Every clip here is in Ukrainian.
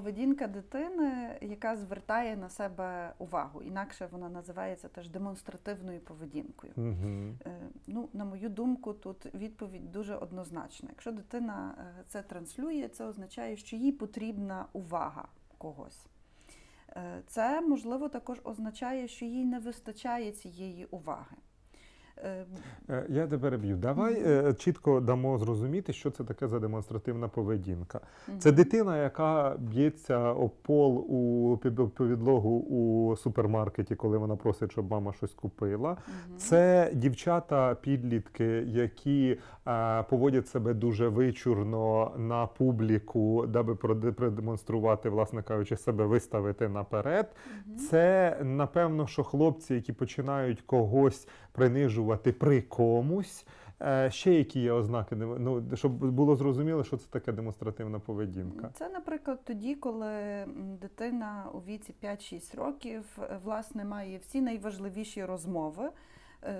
поведінка дитини, яка звертає на себе увагу. Інакше вона називається теж демонстративною поведінкою. Угу. Е, Ну, на мою думку, тут відповідь дуже однозначна. Якщо дитина е, це транслює, це означає, що їй потрібна увага когось. Е, Це можливо також означає, що їй не вистачає цієї уваги. Е, Я тебе переб'ю. Давай е, чітко дамо зрозуміти, що це таке за демонстративна поведінка. Це дитина, яка б'ється об пол у під- підлогу у супермаркеті, коли вона просить, щоб мама щось купила. Це дівчата, підлітки, які е, поводять себе дуже вичурно на публіку, даби продемонструвати, власне кажучи, себе виставити наперед. Це напевно, що хлопці, які починають когось принижувати при комусь. Е, Ще які є ознаки, ну, щоб було зрозуміло, що це таке демонстративна поведінка. Це, наприклад, тоді, коли дитина у віці 5-6 років е, власне має всі найважливіші розмови,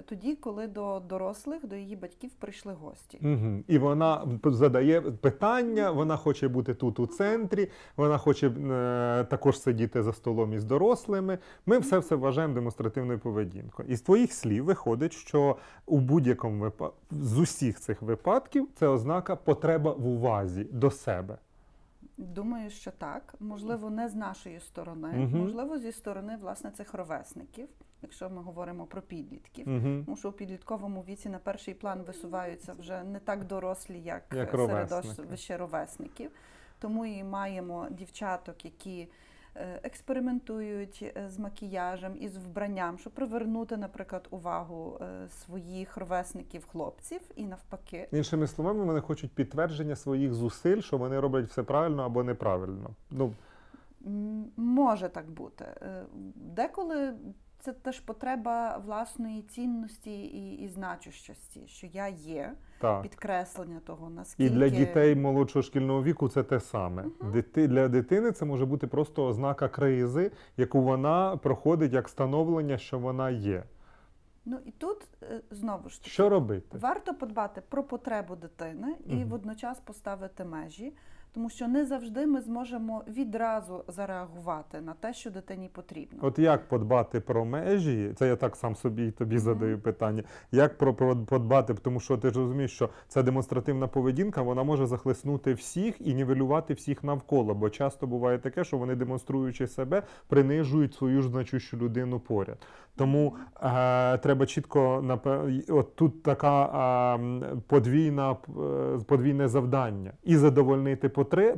тоді, коли до дорослих, до її батьків прийшли гості. Угу. І вона задає питання, вона хоче бути тут у центрі, вона хоче е, також сидіти за столом із дорослими. Ми все все вважаємо демонстративною поведінкою. Із твоїх слів виходить, що у будь-якому випадку з усіх цих випадків це ознака потреба в увазі до себе. Думаю, що так. Можливо, не з нашої сторони, Мгм. можливо, зі сторони власне цих ровесників, якщо ми говоримо про підлітків. Угу. Тому що у підлітковому віці на перший план висуваються вже не так дорослі, як, Як середовище ровесники. ровесників. Тому і маємо дівчаток, які експериментують е, з макіяжем і з вбранням, щоб привернути, наприклад, увагу е, своїх ровесників хлопців і навпаки. Іншими словами, вони хочуть підтвердження своїх зусиль, що вони роблять все правильно або неправильно. Ну, Може так бути. Е, Деколи це теж потреба власної цінності і, і значущості, що я є, так. підкреслення того, наскільки І для дітей молодшого шкільного віку це те саме. Мгм. Дити, для дитини це може бути просто ознака кризи, яку вона проходить як становлення, що вона є. Ну і тут е, знову ж таки Що робити? варто подбати про потребу дитини і Мгм. водночас поставити межі, тому що не завжди ми зможемо відразу зареагувати на те, що дитині потрібно. От як подбати про межі? Це я так сам собі і тобі Мгм. задаю питання. Як про, подбати, тому що ти ж розумієш, що ця демонстративна поведінка вона може захлеснути всіх і нівелювати всіх навколо. Бо часто буває таке, що вони, демонструючи себе, принижують свою ж значущу людину поряд. Тому е, треба чітко от тут така е, подвійна подвійне завдання і задовольнити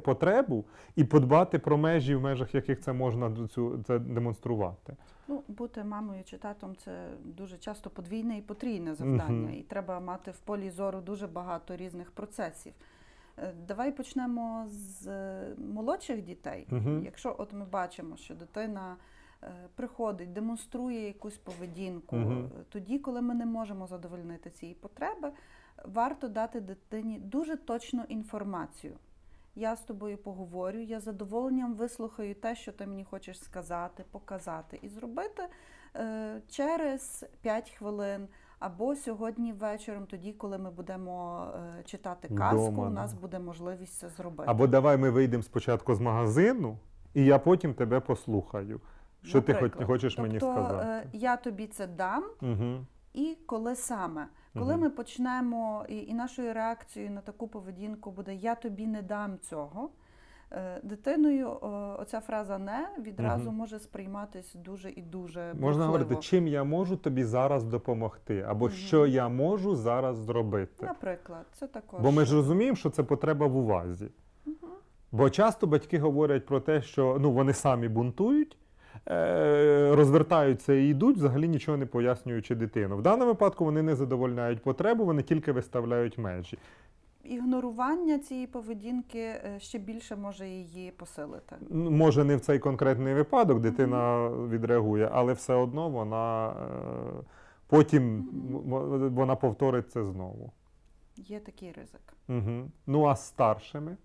потребу, і подбати про межі, в межах яких це можна цю це демонструвати. Ну, бути мамою чи татом це дуже часто подвійне і потрійне завдання, Мгм. і треба мати в полі зору дуже багато різних процесів. Е, Давай почнемо з е, молодших дітей. Мгм. Якщо от ми бачимо, що дитина е, приходить, демонструє якусь поведінку, е, тоді, коли ми не можемо задовольнити цієї потреби, варто дати дитині дуже точну інформацію. Я з тобою поговорю, я з задоволенням вислухаю те, що ти мені хочеш сказати, показати, і зробити е, через 5 хвилин. Або сьогодні вечором, тоді, коли ми будемо е, читати казку, Вдома, у да. нас буде можливість це зробити. Або давай ми вийдемо спочатку з магазину, і я потім тебе послухаю. Що ти Наприклад. хочеш мені тобто, сказати? е, я тобі це дам, Угу. І коли саме. Коли ми почнемо, і, і нашою реакцією на таку поведінку буде Я тобі не дам цього. е, Дитиною оця фраза не відразу Мгм. може сприйматись дуже і дуже Можна бурхливо. говорити, чим я можу тобі зараз допомогти, або Мгм. що я можу зараз зробити. Наприклад, це також. Бо ми ж розуміємо, що це потреба в увазі. Бо часто батьки говорять про те, що ну, вони самі бунтують, розвертаються і йдуть, взагалі нічого не пояснюючи дитину. В даному випадку вони не задовольняють потребу, вони тільки виставляють межі. Ігнорування цієї поведінки е, ще більше може її посилити. Може, не в цей конкретний випадок дитина відреагує, але все одно вона е, потім вона повторить це знову. Є такий ризик. Угу. Ну а з старшими?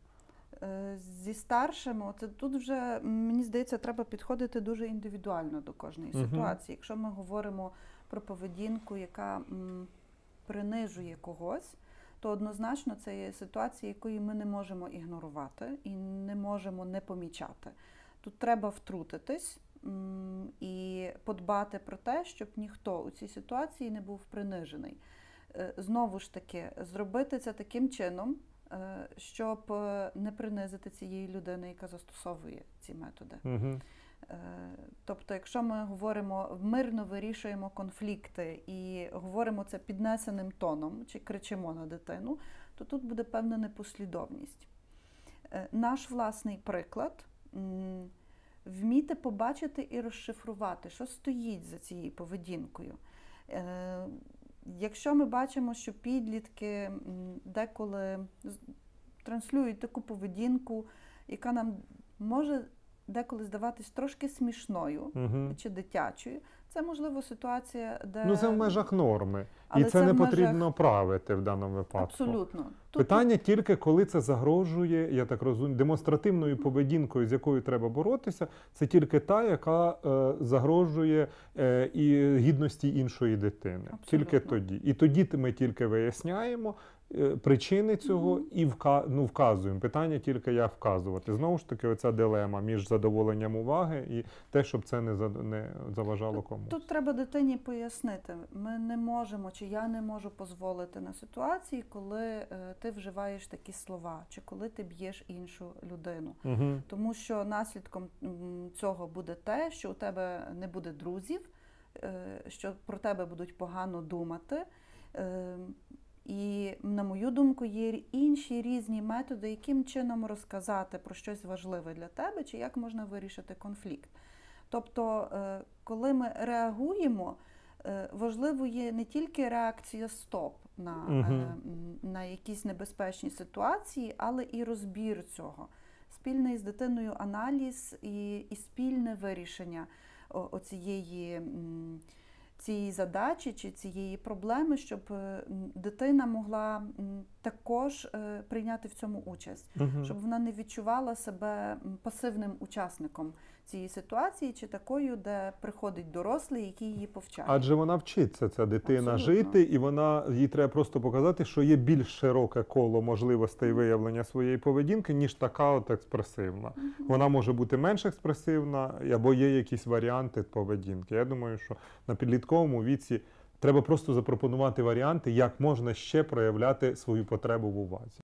Е, Зі старшими, оце тут вже мені здається, треба підходити дуже індивідуально до кожної Мгм. ситуації. Якщо ми говоримо про поведінку, яка м, принижує когось, то однозначно це є ситуація, якої ми не можемо ігнорувати і не можемо не помічати. Тут треба втрутитись м, і подбати про те, щоб ніхто у цій ситуації не був принижений. Е, Знову ж таки, зробити це таким чином, щоб е, не принизити цієї людини, яка застосовує ці методи. Угу. Е, Тобто, якщо ми говоримо мирно вирішуємо конфлікти і говоримо це піднесеним тоном чи кричимо на дитину, то тут буде певна непослідовність. Е, Наш власний приклад вміти побачити і розшифрувати, що стоїть за цією поведінкою. Якщо ми бачимо, що підлітки деколи транслюють таку поведінку, яка нам може деколи здаватись трошки смішною Угу. чи дитячою, це можливо ситуація, де Ну, це в межах норми. Але і це, це не межах- потрібно правити в даному випадку. абсолютно Тут- Питання тільки коли це загрожує, я так розумію, демонстративною поведінкою, з якою треба боротися, це тільки та, яка е, загрожує е, і гідності іншої дитини. Тільки тоді. І тоді ми тільки виясняємо причини цього і вка, ну, вказуємо. Питання тільки як вказувати. Знову ж таки, оця дилема між задоволенням уваги і те, щоб це не, зад- не заважало комусь. Тут треба дитині пояснити. Ми не можемо, чи я не можу дозволити на ситуації, коли е, ти вживаєш такі слова, чи коли ти б'єш іншу людину. Угу. Тому що наслідком цього буде те, що у тебе не буде друзів, е, що про тебе будуть погано думати. І, на мою думку, є інші різні методи, яким чином розказати про щось важливе для тебе, чи як можна вирішити конфлікт. Тобто, е, коли ми реагуємо, е, важливо є не тільки реакція стоп на, м, на якісь небезпечні ситуації, але і розбір цього. Спільний з дитиною аналіз і, і спільне вирішення оцієї цієї задачі чи цієї проблеми, щоб е, дитина могла також е, прийняти в цьому участь Угу. щоб вона не відчувала себе пасивним учасником цієї ситуації, чи такою, де приходить дорослий, який її повчає. Адже вона вчиться, ця дитина Абсолютно. жити, і вона їй треба просто показати, що є більш широке коло можливостей виявлення своєї поведінки, ніж така от експресивна. Вона може бути менш експресивна, або є якісь варіанти поведінки. Я думаю, що на підлітковому віці треба просто запропонувати варіанти, як можна ще проявляти свою потребу в увазі.